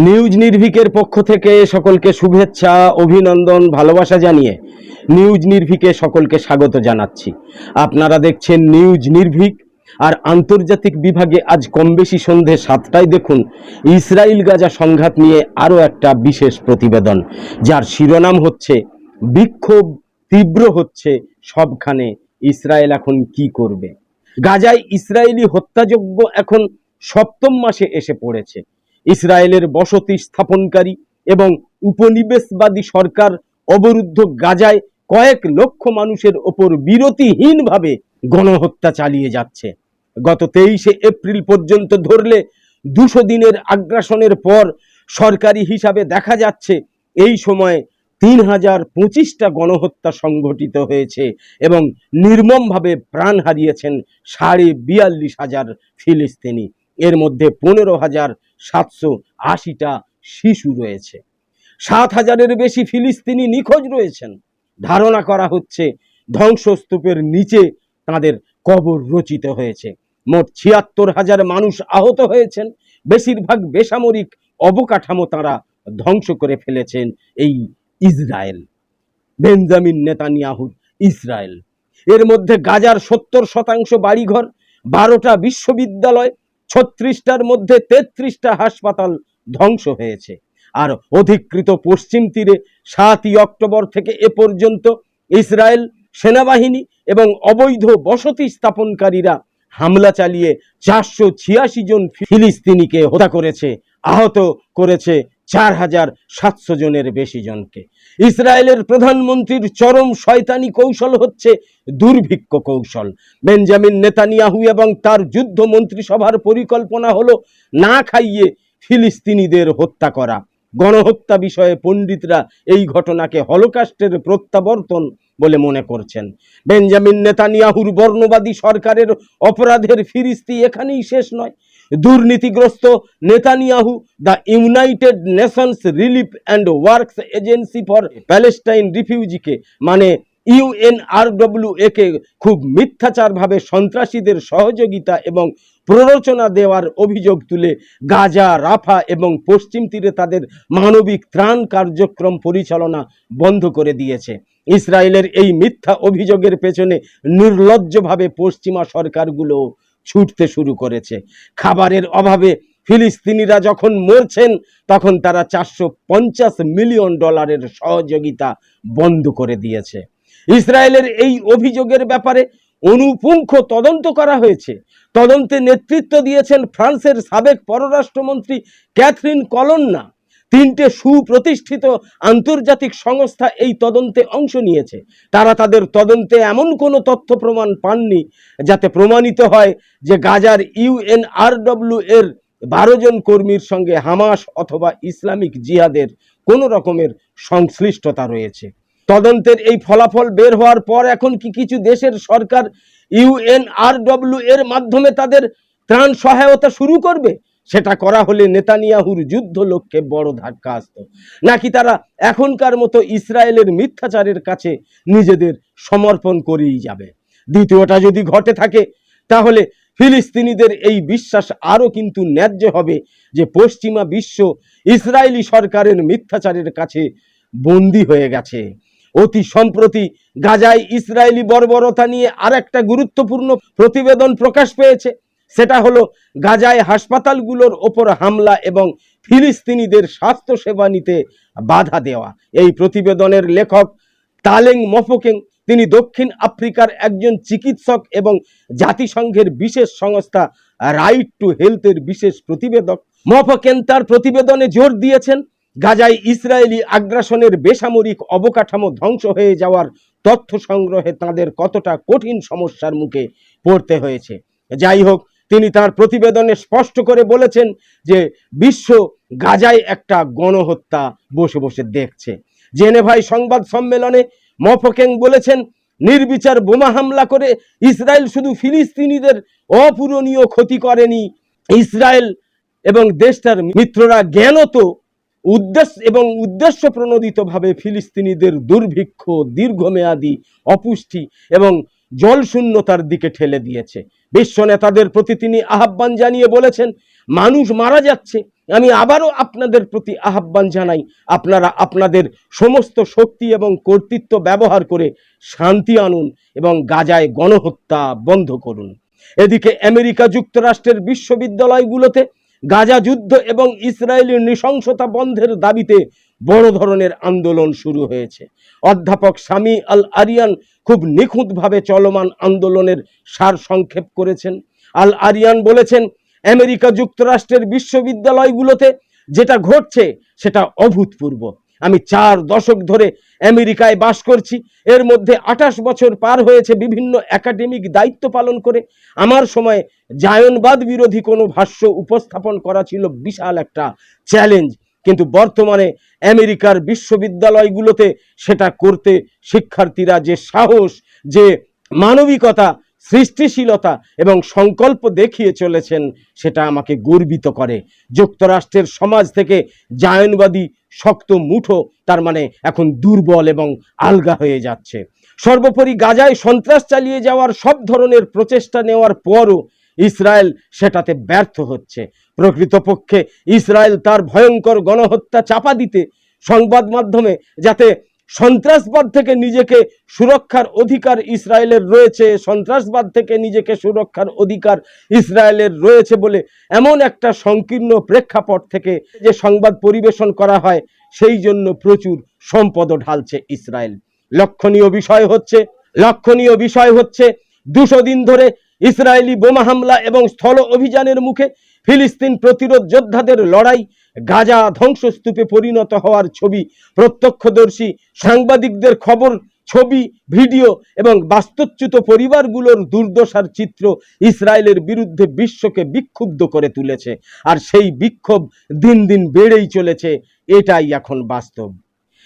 News নির্ভিকের পক্ষ থেকে সকলকে শুভেচ্ছা, অভিনন্দন, ভালোবাসা জানিয়ে নিউজ নির্ভিকে সকলকে স্বাগত জানাচ্ছি। আপনারা দেখছেন নিউজ নির্ভিক, আর আন্তর্জাতিক বিভাগে আজ কম বেশি সন্ধে সাতটায় দেখুন ইসরায়েল গাজা সংঘাত নিয়ে আরও একটা বিশেষ প্রতিবেদন, যার শিরোনাম হচ্ছে, বিক্ষোভ তীব্র হচ্ছে সবখানে ইসরায়েল এখন কি করবে? গাজায় ইসরায়েলি হত্যাযজ্ঞ এখন সপ্তম মাসে এসে পড়েছে। ইসরায়েলের বসতি স্থাপনকারী এবং উপনিবেশবাদী সরকার অবরুদ্ধ গাজায় কয়েক লক্ষ মানুষের ওপর বিরতিহীনভাবে গণহত্যা চালিয়ে যাচ্ছে। গত তেইশে এপ্রিল পর্যন্ত ধরলে দুশো দিনের আগ্রাসনের পর সরকারি হিসাবে দেখা যাচ্ছে, এই সময়ে তিন হাজার পঁচিশটা গণহত্যা সংঘটিত হয়েছে এবং নির্মমভাবে প্রাণ হারিয়েছেন সাড়ে বিয়াল্লিশ হাজার ফিলিস্তিনি। এর মধ্যে পনেরো হাজার সাতশো আশিটা শিশু রয়েছে। সাত হাজারের বেশি ফিলিস্তিনি নিখোঁজ রয়েছেন। ধারণা করা হচ্ছে ধ্বংসস্তূপের নিচে তাদের কবর রচিত হয়েছে। মোট ছিয়াত্তর হাজার মানুষ আহত হয়েছেন। বেশিরভাগ বেসামরিক অবকাঠামো তারা ধ্বংস করে ফেলেছেন এই ইসরায়েল। বেঞ্জামিন নেতানিয়াহুর ইসরায়েল। এর মধ্যে গাজার সত্তর শতাংশ বাড়িঘর, বারোটা বিশ্ববিদ্যালয় ছত্রিশটার মধ্যে তেত্রিশটা হাসপাতাল ধ্বংস হয়েছে। আর অধিকৃত পশ্চিম তীরে সাতই অক্টোবর থেকে এ পর্যন্ত ইসরায়েল সেনাবাহিনী এবং অবৈধ বসতি স্থাপনকারীরা হামলা চালিয়ে চারশো ছিয়াশি জন ফিলিস্তিনিকে হত্যা করেছে, আহত করেছে চার হাজার সাতশো জনের বেশি জনকে। ইসরায়েলের প্রধানমন্ত্রীর চরম শয়তানি কৌশল হচ্ছে দুর্ভিক্ষ কৌশল। বেঞ্জামিন নেতানিয়াহু এবং তার যুদ্ধ মন্ত্রিসভার পরিকল্পনা হলো না খাইয়ে ফিলিস্তিনিদের হত্যা করা। গণহত্যা বিষয়ে পণ্ডিতরা এই ঘটনাকে হলোকাস্টের প্রত্যাবর্তন বলে মনে করছেন। বেঞ্জামিন নেতানিয়াহুর বর্ণবাদী সরকারের অপরাধের ফিরিস্তি এখানেই শেষ নয়। দুর্নীতিগ্রস্ত Netanyahu, the United Nations relief and works agency for Palestine রিফিউজিকে মানে ইউএনআরডব্লিউ একে খুব মিথ্যাচারভাবে সন্ত্রাসীদের সহযোগিতা এবং প্ররোচনা দেওয়ার অভিযোগ তুলে গাজা, রাফা এবং পশ্চিম তীরে তাদের মানবিক ত্রাণ কার্যক্রম পরিচালনা বন্ধ করে দিয়েছে। ইসরায়েলের এই মিথ্যা অভিযোগের পেছনে নির্লজ্জভাবে পশ্চিমা সরকারগুলো ছুটতে শুরু করেছে। খাবারের অভাবে ফিলিস্তিনিরা যখন মরছেন, তখন তারা চারশো পঞ্চাশ মিলিয়ন ডলারের সহযোগিতা বন্ধ করে দিয়েছে। ইসরায়েলের এই অভিযোগের ব্যাপারে অনুপুঙ্খ তদন্ত করা হয়েছে। তদন্তে নেতৃত্ব দিয়েছেন ফ্রান্সের সাবেক পররাষ্ট্রমন্ত্রী ক্যাথরিন কলন্না। তিনটে সুপ্রতিষ্ঠিত আন্তর্জাতিক সংস্থা এই তদন্তে অংশ নিয়েছে। তারা তাদের তদন্তে এমন কোনো তথ্য প্রমাণ পাননি যাতে প্রমাণিত হয় যে গাজার ইউএনআরডব্লিউ এর বারো জন কর্মীর সঙ্গে হামাস অথবা ইসলামিক জিহাদের কোনো রকমের সংশ্লিষ্টতা রয়েছে। তদন্তের এই ফলাফল বের হওয়ার পর এখন কি কিছু দেশের সরকার ইউএনআরডব্লিউ এর মাধ্যমে তাদের ত্রাণ সহায়তা শুরু করবে? সেটা করা হলে নেতানিয়াহুর যুদ্ধ লক্ষ্যে বড় ধাক্কা আসত। নাকি তারা এখনকার মতো ইসরায়েলের মিথ্যাচারের কাছে নিজেদের সমর্পণ করেই যাবে? দ্বিতীয়টা যদি ঘটে থাকে, তাহলে ফিলিস্তিনিদের এই বিশ্বাস আরও কিন্তু ন্যায্য হবে যে পশ্চিমা বিশ্ব ইসরায়েলি সরকারের মিথ্যাচারের কাছে বন্দী হয়ে গেছে। অতি সম্প্রতি গাজায় ইসরায়েলি বর্বরতা নিয়ে আর একটা গুরুত্বপূর্ণ প্রতিবেদন প্রকাশ পেয়েছে। সেটা হলো গাজায় হাসপাতালগুলোর ওপর হামলা এবং ফিলিস্তিনিদের স্বাস্থ্য সেবা নিতে বাধা দেওয়া। এই প্রতিবেদনের লেখক তালেং মফোকেং, তিনি দক্ষিণ আফ্রিকার একজন চিকিৎসক এবং জাতিসংঘের বিশেষ সংস্থা রাইট টু হেলথের বিশেষ প্রতিবেদক। মফোকেন তার প্রতিবেদনে জোর দিয়েছেন, গাজায় ইসরায়েলি আগ্রাসনের বেসামরিক অবকাঠামো ধ্বংস হয়ে যাওয়ার তথ্য সংগ্রহে তাদের কতটা কঠিন সমস্যার মুখে পড়তে হয়েছে। যাই হোক তিনি তার প্রতিবেদনে স্পষ্ট করে বলেছেন যে বিশ্ব গাজায় একটা গণহত্যা বসে বসে দেখছে। জেনেভাই সংবাদ সম্মেলনে মফকেং বলেছেন, নির্বিচার বোমা হামলা করে ইসরায়েল শুধু ফিলিস্তিনিদের অপূরণীয় ক্ষতি করেনি। ইসরায়েল এবং দেশটার মিত্ররা জ্ঞানত উদ্দেশ্য এবং উদ্দেশ্য প্রণোদিতভাবে ফিলিস্তিনিদের দুর্ভিক্ষ, দীর্ঘমেয়াদী অপুষ্টি এবং জলশূন্যতার দিকে ঠেলে দিয়েছে। বিশ্ব নেতাদের প্রতি তিনি আহ্বান জানিয়ে বলেছেন, মানুষ মারা যাচ্ছে। আমি আবারও আপনাদের প্রতি আহ্বান জানাই। আপনারা আপনাদের সমস্ত শক্তি এবং কর্তৃত্ব ব্যবহার করে শান্তি আনুন এবং গাজায় গণহত্যা বন্ধ করুন। এদিকে আমেরিকা যুক্তরাষ্ট্রের বিশ্ববিদ্যালয়গুলোতে গাজা যুদ্ধ এবং ইসরায়েলের নৃশংসতা বন্ধের দাবিতে বড় ধরনের আন্দোলন শুরু হয়েছে। অধ্যাপক স্বামী আল আরিয়ান খুব নিখুঁতভাবে চলমান আন্দোলনের সার সংক্ষেপ করেছেন। আল আরিয়ান বলেছেন, আমেরিকা যুক্তরাষ্ট্রের বিশ্ববিদ্যালয়গুলোতে যেটা ঘটছে সেটা অভূতপূর্ব। আমি চার দশক ধরে আমেরিকায় বাস করছি, এর মধ্যে আঠাশ বছর পার হয়েছে বিভিন্ন একাডেমিক দায়িত্ব পালন করে। আমার সময় জায়নবাদ বিরোধী কোনো ভাষ্য উপস্থাপন করা ছিল বিশাল একটা চ্যালেঞ্জ। কিন্তু বর্তমানে আমেরিকার বিশ্ববিদ্যালয়গুলোতে সেটা করতে শিক্ষার্থীরা যে সাহস, যে মানবিকতা, সৃষ্টিশীলতা এবং সংকল্প দেখিয়ে চলেছেন, সেটা আমাকে গর্বিত করে। যুক্তরাষ্ট্রের সমাজ থেকে জায়নবাদী শক্ত মুঠো, তার মানে এখন দুর্বল এবং আলগা হয়ে যাচ্ছে। সর্বোপরি গাজায় সন্ত্রাস চালিয়ে যাওয়ার সব ধরনের প্রচেষ্টা নেওয়ার পরও ইসরায়েল সেটাতে ব্যর্থ হচ্ছে। প্রকৃতপক্ষে ইসরায়েল তার ভয়ঙ্কর গণহত্যা চাপা দিতে সংবাদ মাধ্যমে যাতে সন্ত্রাসবাদ থেকে নিজেকে সুরক্ষার অধিকার ইসরায়েলের রয়েছে, সন্ত্রাসবাদ থেকে নিজেকে সুরক্ষার অধিকার ইসরায়েলের রয়েছে বলে এমন একটা সংকীর্ণ প্রেক্ষাপট থেকে যে সংবাদ পরিবেশন করা হয়, সেই জন্য প্রচুর সম্পদও ঢালছে ইসরায়েল। লক্ষণীয় বিষয় হচ্ছে, লক্ষণীয় বিষয় হচ্ছে, দুশো দিন ধরে ইসরায়েলি বোমা হামলা এবং স্থল অভিযানের মুখে ফিলিস্তিন প্রতিরোধ যোদ্ধাদের লড়াই গাজা ধ্বংসস্তূপে পরিণত হওয়ার ছবি। প্রত্যক্ষদর্শী সাংবাদিকদের খবর, ছবি, ভিডিও এবং বাস্তুচ্যুত পরিবারগুলোর দুর্দশার চিত্র ইসরায়েলের বিরুদ্ধে বিশ্বকে বিক্ষুব্ধ করে তুলেছে। আর সেই বিক্ষোভ দিন দিন বেড়েই চলেছে। এটাই এখন বাস্তব।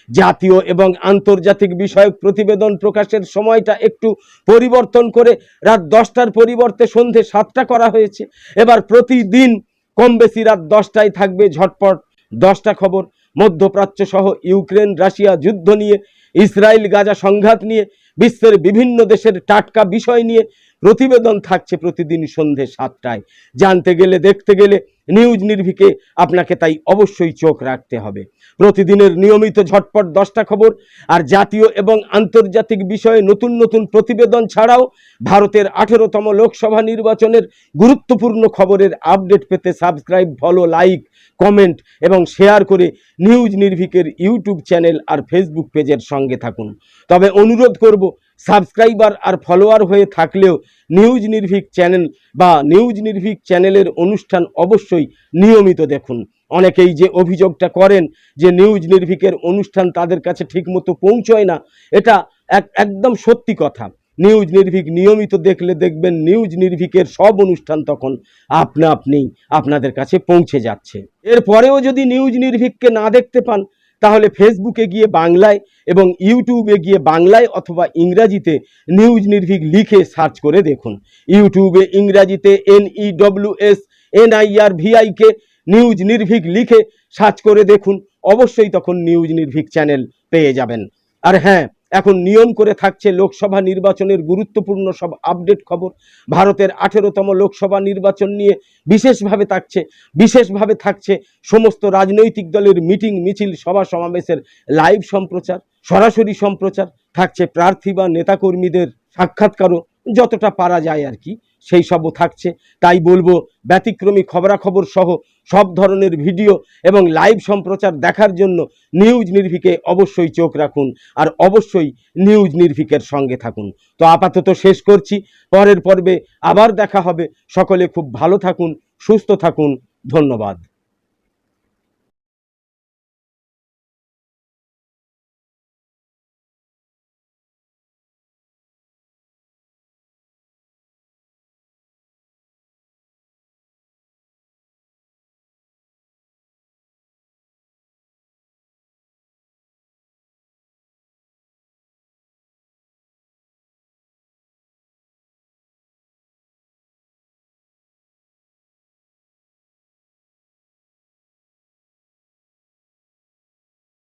জাতীয় এবং আন্তর্জাতিক বিষয়ক প্রতিবেদন প্রকাশের সময়টা একটু পরিবর্তন করে রাত দশটার পরিবর্তে সন্ধে সাতটা করা হয়েছে। এবার প্রতিদিন কম বেশি রাত দশটায় থাকবে ঝটপট দশটা খবর। মধ্যপ্রাচ্য সহ ইউক্রেন, রাশিয়া যুদ্ধ নিয়ে, ইসরায়েল, গাজা সংঘাত নিয়ে, বিশ্বের বিভিন্ন দেশের টাটকা বিষয় নিয়ে প্রতিবেদন থাকছে প্রতিদিন সন্ধে সাতটায়। জানতে গেলে, দেখতে গেলে নিউজ নির্ভিকে আপনাকে তাই অবশ্যই চোখ রাখতে হবে। প্রতিদিনের নিয়মিত ঝটপট দশটা খবর আর জাতীয় এবং আন্তর্জাতিক বিষয়ে নতুন নতুন প্রতিবেদন ছাড়াও ভারতের আঠেরোতম লোকসভা নির্বাচনের গুরুত্বপূর্ণ খবরের আপডেট পেতে সাবস্ক্রাইব, ফলো, লাইক, কমেন্ট এবং শেয়ার করে নিউজ নির্ভিকের ইউটিউব চ্যানেল আর ফেসবুক পেজের সঙ্গে থাকুন। তবে অনুরোধ করব সাবস্ক্রাইবার আর ফলোয়ার হয়ে থাকলেও নিউজ নির্ভীক চ্যানেল বা নিউজ নির্ভীক চ্যানেলের অনুষ্ঠান অবশ্যই নিয়মিত দেখুন। অনেকেই যে অভিযোগটা করেন যে নিউজ নির্ভীকের অনুষ্ঠান তাদের কাছে ঠিকমতো পৌঁছয় না, এটা এক, একদম সত্যি কথা। নিউজ নির্ভীক নিয়মিত দেখলে দেখবেন নিউজ নির্ভীকের সব অনুষ্ঠান তখন আপনা আপনি আপনাদের কাছে পৌঁছে যাচ্ছে। এরপরেও যদি নিউজ নির্ভীককে না দেখতে পান তাহলে ফেসবুকে গিয়ে বাংলায় এবং ইউটিউবে গিয়ে বাংলায় অথবা ইংরাজিতে নিউজ নির্ভীক লিখে সার্চ করে দেখুন। ইউটিউবে ইংরাজিতে N E W S N I R VIK news Nirbhik লিখে সার্চ করে দেখুন। অবশ্যই তখন নিউজ নির্ভীক চ্যানেল পেয়ে যাবেন। আর হ্যাঁ এখন নিয়ম করে থাকছে লোকসভা নির্বাচনের গুরুত্বপূর্ণ সব আপডেট খবর। ভারতের আঠেরোতম লোকসভা নির্বাচন নিয়ে বিশেষভাবে থাকছে বিশেষভাবে থাকছে সমস্ত রাজনৈতিক দলের মিটিং, মিছিল, সভা সমাবেশের লাইভ সম্প্রচার, সরাসরি সম্প্রচার, থাকছে প্রার্থী বা নেতাকর্মীদের সাক্ষাৎকারও যতটা পারা যায় আর কি, সেই সবও থাকছে। তাই বলব, ব্যতিক্রমী খবরাখবর সহ সব ধরনের ভিডিও এবং লাইভ সম্প্রচার দেখার জন্য নিউজ নির্ভিকে অবশ্যই চোখ রাখুন আর অবশ্যই নিউজ নির্ভিকের সঙ্গে থাকুন। তো আপাতত শেষ করছি। পরের পর্বে আবার দেখা হবে। সকলে খুব ভালো থাকুন, সুস্থ থাকুন। ধন্যবাদ।